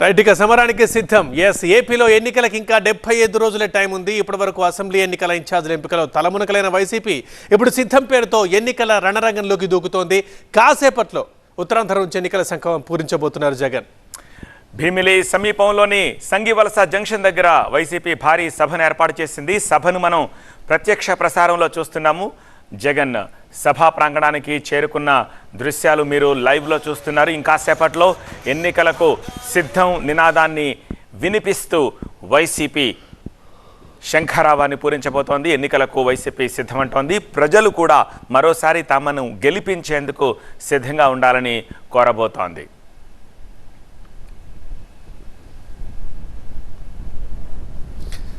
Right ఇక సమరానికి సిద్ధం. ఎస్ ఏపీలో ఎన్నికలకు ఇంకా డెబ్బై ఐదు రోజులే టైం ఉంది. ఇప్పటి వరకు అసెంబ్లీ ఎన్నికల ఇన్ఛార్జీల ఎంపికలో తలమునకలైన వైసీపీ ఇప్పుడు సిద్ధం పేరుతో ఎన్నికల రణరంగంలోకి దూకుతోంది. కాసేపట్లో ఉత్తరాంధ్ర నుంచి ఎన్నికల సంఘం పూరించబోతున్నారు జగన్. భీమిలి సమీపంలోని సంగివలస జంక్షన్ దగ్గర వైసీపీ భారీ సభను ఏర్పాటు చేసింది. సభను మనం ప్రత్యక్ష ప్రసారంలో చూస్తున్నాము. జగన్ సభా ప్రాంగణానికి చేరుకున్న దృశ్యాలు మీరు లైవ్లో చూస్తున్నారు. ఇంకా సేపట్లో ఎన్నికలకు సిద్ధం నినాదాన్ని వినిపిస్తూ వైసీపీ శంఖరావాన్ని పూరించబోతోంది. ఎన్నికలకు వైసీపీ సిద్ధమంటోంది. ప్రజలు కూడా మరోసారి తమను గెలిపించేందుకు సిద్ధంగా ఉండాలని కోరబోతోంది.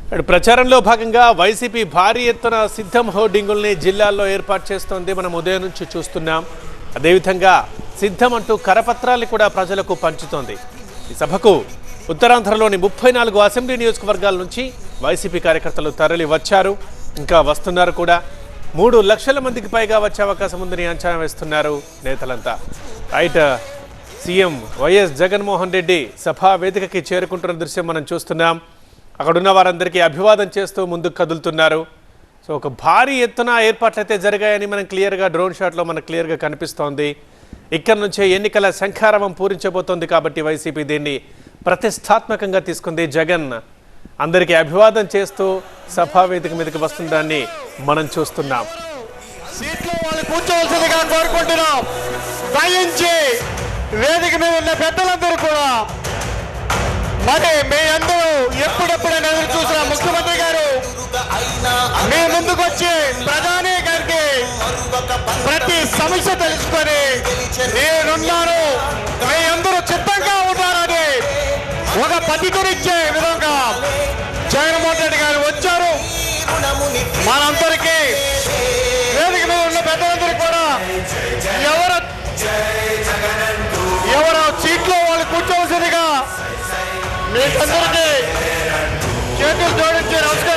ప్రచారంలో భాగంగా వైసీపీ భారీ ఎత్తున సిద్ధం హోర్డింగుల్ని జిల్లాల్లో ఏర్పాటు చేస్తోంది. మనం ఉదయం నుంచి చూస్తున్నాం. అదేవిధంగా సిద్ధం అంటూ కరపత్రాలు కూడా ప్రజలకు పంచుతోంది. ఈ సభకు ఉత్తరాంధ్రలోని ముప్పై నాలుగు అసెంబ్లీ నియోజకవర్గాల నుంచి వైసీపీ కార్యకర్తలు తరలి వచ్చారు. ఇంకా వస్తున్నారు కూడా. మూడు లక్షల మందికి పైగా వచ్చే అవకాశం ఉందని అంచనా వేస్తున్నారు నేతలంతా. Right CM YS Jaganmohan Reddy సభా వేదికకి చేరుకుంటున్న దృశ్యం మనం చూస్తున్నాం. అక్కడున్న వారందరికీ అభివాదం చేస్తూ ముందుకు కదులుతున్నారు. సో ఒక భారీ ఎత్తున ఏర్పాట్లు అయితే జరిగాయని మనం క్లియర్గా డ్రోన్ షాట్లో మనకు క్లియర్గా కనిపిస్తోంది. ఇక్కడి నుంచే ఎన్నికల శంఖారవం పూరించబోతోంది కాబట్టి వైసీపీ దీన్ని ప్రతిష్టాత్మకంగా తీసుకుంది. జగన్ అందరికీ అభివాదం చేస్తూ సభా వేదిక మీదకి వస్తుందాన్ని మనం చూస్తున్నాం. సీట్లో వాళ్ళు కూర్చోవలసిందిగా కోరుకుంటున్నాం. వేదిక మీద ఉన్న పెద్దలందరూ కూడా మరి మీ అందరూ ఎప్పుడెప్పుడైనా ఎదురు చూసిన ముఖ్యమంత్రి గారు మీ ముందుకు వచ్చి ప్రధాని గారికి ప్రతి సమస్య తెలుసుకొని నేనున్నాను. మీ అందరూ చిత్తంగా ఉన్నారని ఒక పద్ధతినిచ్చే విధంగా జగన్మోహన్ రెడ్డి గారు వచ్చారు. మనంతా మీకందరికీ చేతులు జోడించి నమస్కరిస్తున్నాను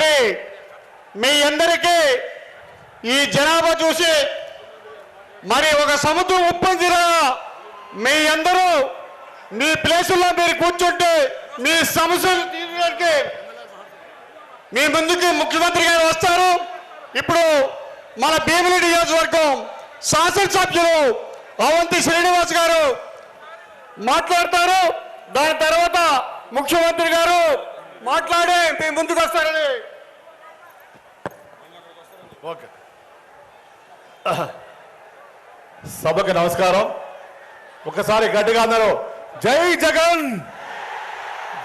మరి మీ అందరికీ ఈ జనాభా చూసి మరి ఒక సముద్రం ఉప్పొందిన మీ అందరూ మీ ప్లేసుల్లో మీరు కూర్చుంటే మీ సమస్యలు తీర్చడానికి మీ ముందుకి ముఖ్యమంత్రి గారు వస్తారు. ఇప్పుడు మన భీమిలి నియోజకవర్గం శాసనసభ్యులు అవంతి శ్రీనివాస్ గారు మాట్లాడతారు. దాని తర్వాత ముఖ్యమంత్రి గారు మాట్లాడే మీ ముందుకు వస్తారని ఓకే. సభకు నమస్కారం. ఒకసారి గట్టిగా అన్నారు జై జగన్!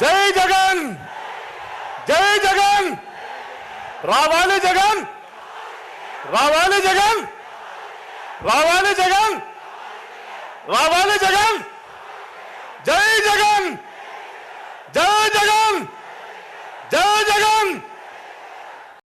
జై జగన్ జగన్! జై జగన్! రావాలి జగన్! రావాలి జగన్! రావాలి జగన్! రావాలి జగన్!